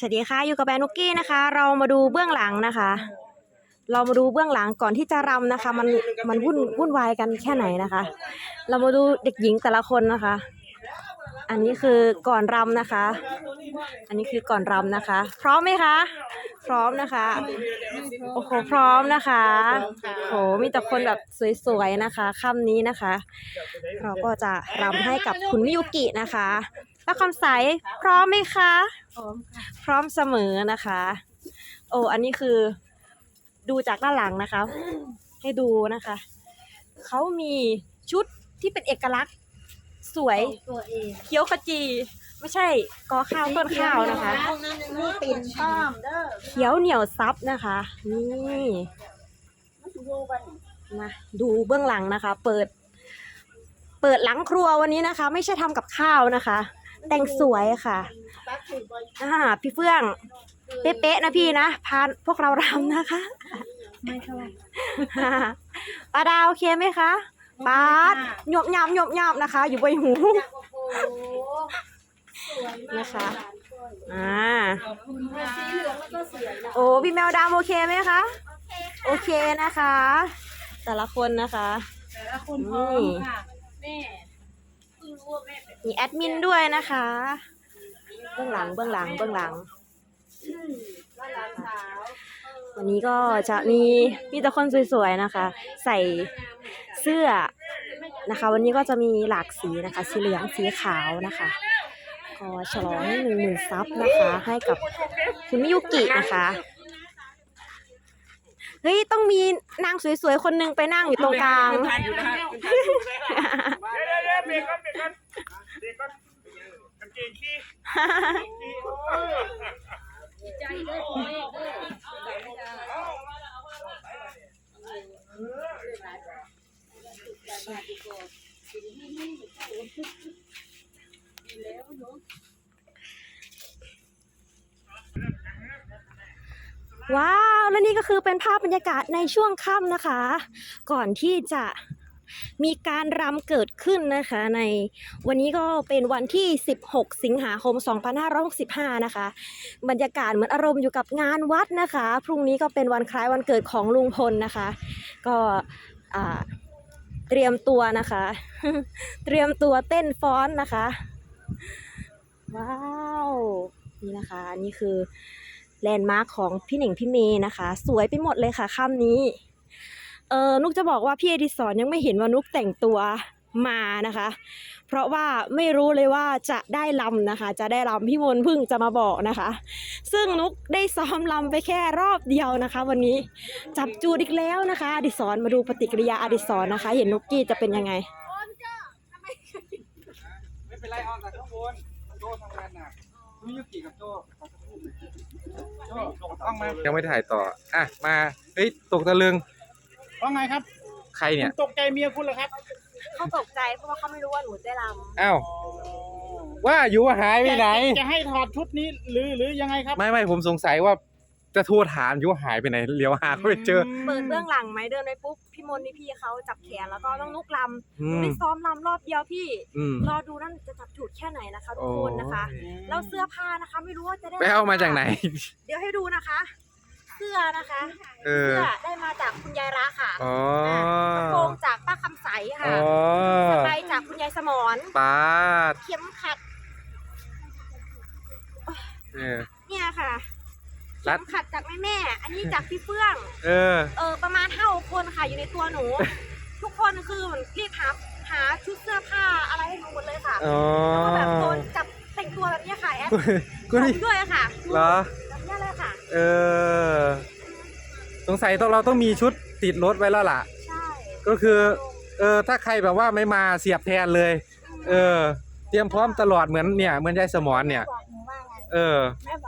สวัสดีค่ะอยู่กับแบรนด์นุกกี้นะคะ เรามาดูเบื้องหลังนะคะ เรามาดูเบื้องหลังก่อนที่จะรำนะคะ มันมันวุ่นวุ่นวายกันแค่ไหนนะคะ เรามาดูเด็กหญิงแต่ละคนนะคะ อันนี้คือก่อนรำนะคะ อันนี้คือก่อนรำนะคะ พร้อมไหมคะ พร้อมนะคะโอ้โหพร้อมนะคะโหมีแต่คนแบบสวยๆนะคะค่ำนี้นะคะ เราก็จะรำให้กับคุณมิยุกินะคะ ป้าคำใสพร้อมไหมคะ พร้อมค่ะ พร้อมเสมอนะคะ โอ้อันนี้คือดูจากด้านหลังนะคะ ให้ดูนะคะ เขามีชุดที่เป็นเอกลักษณ์ สวย ตัวเองเขียวขจี ไม่ใช่กอข้าวต้นข้าวนะคะนี่ปิ่นป้อมเด้อเขียวเหนียวซับนะคะ นี่มาดูกันมาดูเบื้องหลังนะคะ เปิด เปิดหลังครัววันนี้นะคะ ไม่ใช่ทำกับข้าวนะคะ แต่งสวยค่ะตักถือไปอ่าพี่เฟื่อง เป๊ะๆนะพี่นะ พาพวกเรารำนะคะไม่เท่าไหร่ปลาดาวโอเคไหมคะปาดหยบหยามหยบหยามนะคะ อยู่บนหูโอ้โหสวยมากนะคะอ่าขอบคุณค่ะสีเหลืองแล้วก็สวยนะโอ้พี่แมวดำโอเคไหมคะโอเคนะคะ แต่ละคนนะคะ แต่ละคนพร้อมค่ะแม่เพิ่งรู้ว่าแมีแอดมินด้วยนะคะ เบื้องหลังเบื้องหลังเบื้องหลัง วันนี้ก็จะมีมีแต่คนสวยๆนะคะ ใส่เสื้อนะคะ วันนี้ก็จะมีหลากสีนะคะ สีเหลืองสีขาวนะคะก็ฉลองหนึ่งหมื่นซับนะคะ ให้กับคุณมิยุกินะคะ เฮ้ยต้องมีนางสวยๆคนหนึงไปนั่งอยู่ตรงกลางทานอยู่นะฮะเดี๋ยวเดี๋ยวเบรกก่อนเบรกก่อนเบรกก่อนกางเกงขี้ ใจเด้อพ่อแม่เด้อ ว้าว และนี่ก็คือเป็นภาพบรรยากาศในช่วงค่ำนะคะ ก่อนที่จะมีการรำเกิดขึ้นนะคะ ในวันนี้ก็เป็นวันที่ 16 สิงหาคม 2565 นะคะ บรรยากาศเหมือนอารมณ์อยู่กับงานวัดนะคะ พรุ่งนี้ก็เป็นวันคล้ายวันเกิดของลุงพลนะคะ ก็เตรียมตัวนะคะ เตรียมตัวเต้นฟ้อนนะคะ ว้าว นี่นะคะนนี่คือ แลนด์มาร์คของพี่หนิงพี่เมย์นะคะ สวยไปหมดเลยค่ะค่ำนี้ เออนุกจะบอกว่าพี่เอดิสอนยังไม่เห็นว่านุกแต่งตัวมานะคะ เพราะว่าไม่รู้เลยว่าจะได้ลำนะคะ จะได้ลำพี่มนพึ่งจะมาบอกนะคะ ซึ่งนุกได้ซ้อมลำไปแค่รอบเดียวนะคะ วันนี้จับจูดอีกแล้วนะคะอดิสรมาดูปฏิกิริยาอดิสรนะคะ เห็นนุกกี้จะเป็นยังไงไม่เป็นไรออกจากข้างบนโจทำงานหนักมิยุกิกับโจ้ขอสักรูปหนึ่ง ล้องมายังไม่ถ่ายต่อ อะ มา เฮ้ย ตกตะลึง ว่าไงครับใครเนี่ยตกใจเมียคุณเหรอครับเขาตกใจเพราะว่าเขาไม่รู้ว่าหนูได้ลอ้าว ว่าอยู่ว่าหายไปไหน จะให้ถอดชุดนี้หรือหรือยังไงครับ ไม่ไม่ผมสงสัยว่า จะโทรถามอยู่ว่าหายไปไหนเลี้ยวหาก็ไม่เจอำเปิดเบื้องหลังไหมเดินไปปุ๊บพี่มนต์นี่พี่เขาจับแขนแล้วก็ต้องนุกลำอืหนูมได้ซ้อมลำรอบเดียวพี่ อืม รอดูนั่นจะจับจุดแค่ไหนนะคะทุกคนนะคะแล้วเสื้อผ้านะคะ ไม่รู้ว่าจะได้ไปเอามาจากไหน เดี๋ยวให้ดูนะคะ เสื้อนะคะเออ เสื้อได้มาจากคุณยายระค่ะอ๋อกระโปรงจากป้าคำใสอ๋ค่ะอสบายจากคุณยายสมรปาดเข็มขัดเออเนี่ยค่ะ รัเข็ดมขัดจากแม่แม่ๆอันนี้จากพี่เฟื่อง เออ เออ ประมาณห้าหกคนค่ะอยู่ในตัวหนู ทุกคนคือเหมือนรีบหาหาชุดเสื้อผ้าอะไรให้หนูหมดเลยค่ะอ๋อแล้วก็แบบโดนจับแต่งตัวแบบเนี้ยค่ะแอดก็นี่ผมด้วยค่ะเหรอแบบเนี้ยเลยค่ะ เออ สงสัยต้องเราต้องมีชุดติดรถไว้แล้วล่ะ ใช่ ก็คือ เออ ถ้าใครแบบว่าไม่มาเสียบแทนเลย เออ เตรียมพร้อมตลอดเหมือนเนี่ย เหมือนยายสมอนเนี่ยบอกหนูว่าไงเออ แม่บอกหนูว่าไงชุด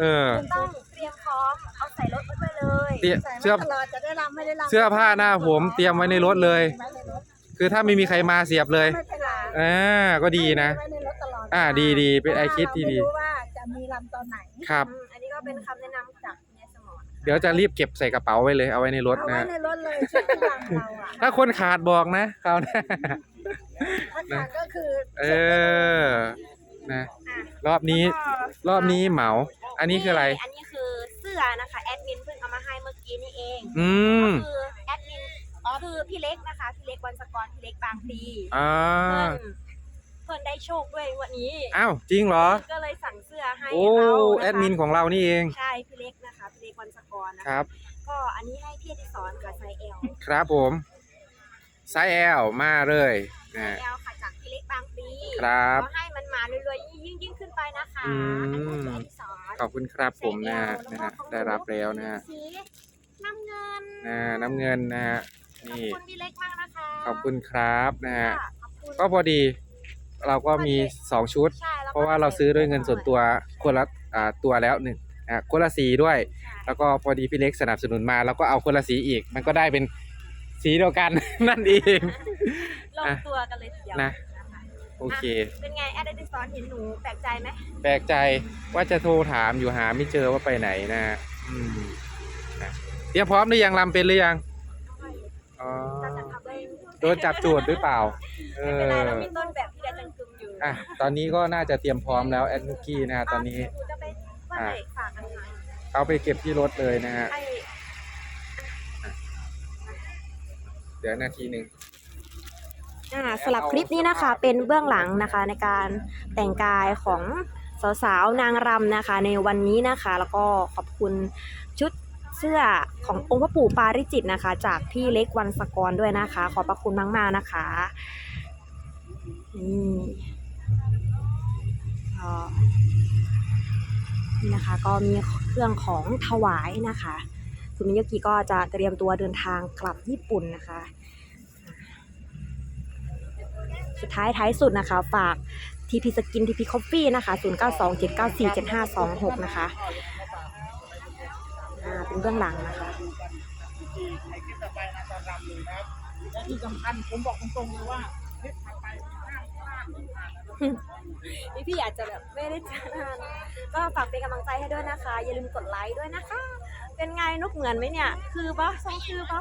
เออต้องเตรียมพร้อมเอาใส่รถไว้ด้วยเลยเตรียมใส่เสื้อมาตลอดจะได้รำไม่ได้รำเสื้อผ้าหน้าผมเตรียมไว้ในรถเลย ไว้ในรถคือถ้าไม่มีใครมาเสียบเลยไม่เป็นไรอ่าก็ดีนะ ไว้ในรถตลอดอ่าดีดีเป็นไอคิดที่ดี เพราะว่าเราไม่รู้ว่าจะมีรำตอนไหนครับ อืมอันนี้ก็เป็นคำแนะนำจากคุณยายสมรเดี๋ยวจะรีบเก็บใส่กระเป๋าไว้เลยเอาไว้ในรถเอาไว้นะ ในรถเลยชุดที่รำเราอะถ้าคนขาดบอกนะคราวหน้า ถ้าขาดก็คือเออ นะ อะรอบนี้ก็รอบนี้เหมา อันนี้คืออะไร อันนี้คือเสื้อนะคะแอดมินเพิ่งเอามาให้เมื่อกี้นี่เองอืม ก็คือแอดมินอ๋อคือพี่เล็กนะคะพี่เล็กวันสกรพี่เล็กบางปีอ่า เพิ่นเพิ่นได้โชคด้วยวันนี้อ้าวจริงเหรอ ก็เลยสั่งเสื้อให้โอ้เรานะคะแอดมินของเรานี่เอง ใช่พี่เล็กนะคะพี่เล็กวันสกรนะคคะรับ ก็อันนี้ให้พี่อดิศรค่ะไซเอลครับผมไซส์ L มาเลยนะ เอลค่ะจากพี่ เล็กบางปีครับก็ให้มันมาเรื่อยๆยิ่งยิ่งขึ้นไปนะคะอืมอันนี้คืออดิศรขอบคุณครับผมนะฮะนะฮะได้รับแล้วนะฮะสีน้ำเงินนะน้ำเงินนะฮะขอบนี่คุณพี่เล็กมากนะคะขอบคุณครับนะฮะค่ะขอบคุณก็พอดีเราก็มีสองชุด ใช่แล้วก็เพราะว่าเราซื้อด้วยเงินส่วนตัวคนละอ่าตัวแล้วหนึ่งอะคนละสีด้วย ใช่แล้วก็พอดีพี่เล็กสนับสนุนมาแล้วก็เอาคนละสีอีก มันก็ได้เป็นสีเดียวกัน นั่นเอง ลงตัวกันเลยทีเดียวนะ โอเค เป็นไงแอดดิสอนเห็นหนูแปลกใจไหมแปลกใจว่าจะโทรถามอยู่หาไม่เจอว่าไปไหนนะฮะอืมนะเตรียมพร้อมหรือยังลำเป็นหรือยังอ๋อเราจะทำเองโดนจับจูดหรือเปล่า เอไม่เป็นไรอเรามีต้นแบบที่ได้จังกึมอยู่อะตอนนี้ก็น่าจะเตรียมพร้อมแล้วแอดนุกกี้นะฮะตอนนี้หนูจะไปว่าไหนฝากกันหน่อยเอาไปเก็บที่รถเลยนะฮะไอ้เดี๋ยวนาทีหนึ่ง อ่าสำหรับคลิปนี้นะคะเป็นเบื้องหลังนะคะในการแต่งกายของสาวๆนางรำนะคะ ในวันนี้นะคะ แล้วก็ขอบคุณชุดเสื้อขององค์พระปู่ปาริจิตนะคะ จากพี่เล็กวันสกรด้วยนะคะ ขอบพระคุณมากๆนะคะนี่ก็นี่นะคะก็มีเครื่องของถวายนะคะ คุณมิยากิก็จะเตรียมตัวเดินทางกลับญี่ปุ่นนะคะ สุดท้ายท้ายสุดนะคะ ฝาก TP Skin TP Coffee นะคะ 0927947526 นะคะอ่าเป็นเบื้องหลังนะคะ ใครคลิปต่อไปมาตอนรำเลยนะครับและที่สำคัญผมบอกตรงๆเลยว่าคลิปถัดไปห้ามพลาดเลยครับ นี่พี่อาจจะแบบไม่ได้เจอนานก็ฝากเป็นกำลังใจให้ด้วยนะคะ อย่าลืมกดไลค์ด้วยนะคะ เป็นไงนกเหมือนไหมเนี่ย คือปะทรงคือปะ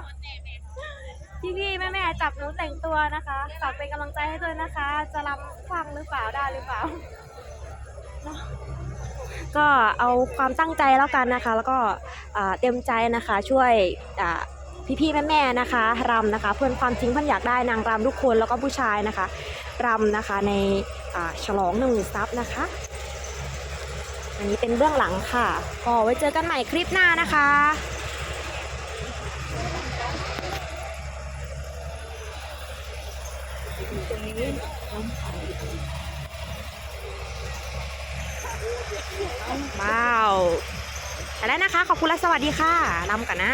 พี่พี่แม่แม่ๆจับหนูแต่งตัวนะคะฝากเป็นกำลังใจให้ด้วยนะคะ จะรำคลั่งหรือเปล่าได้หรือเปล่า ก็เอาความตั้งใจแล้วกันนะคะ แล้วก็เต็มใจนะคะช่วยอ่พี่ๆแม่ๆนะคะรำนะคะ เพื่อนความจริงเพื่อนอยากได้นางรำทุกคนแล้วก็ผู้ชายนะคะรำนะคะในฉลองหนึ่งซับนะคะ อันนี้เป็นเบื้องหลังค่ะ ก็ไว้เจอกันใหม่คลิปหน้านะคะ ว้าว ไปแล้วนะคะ ขอบคุณและสวัสดีค่ะลำกันนะ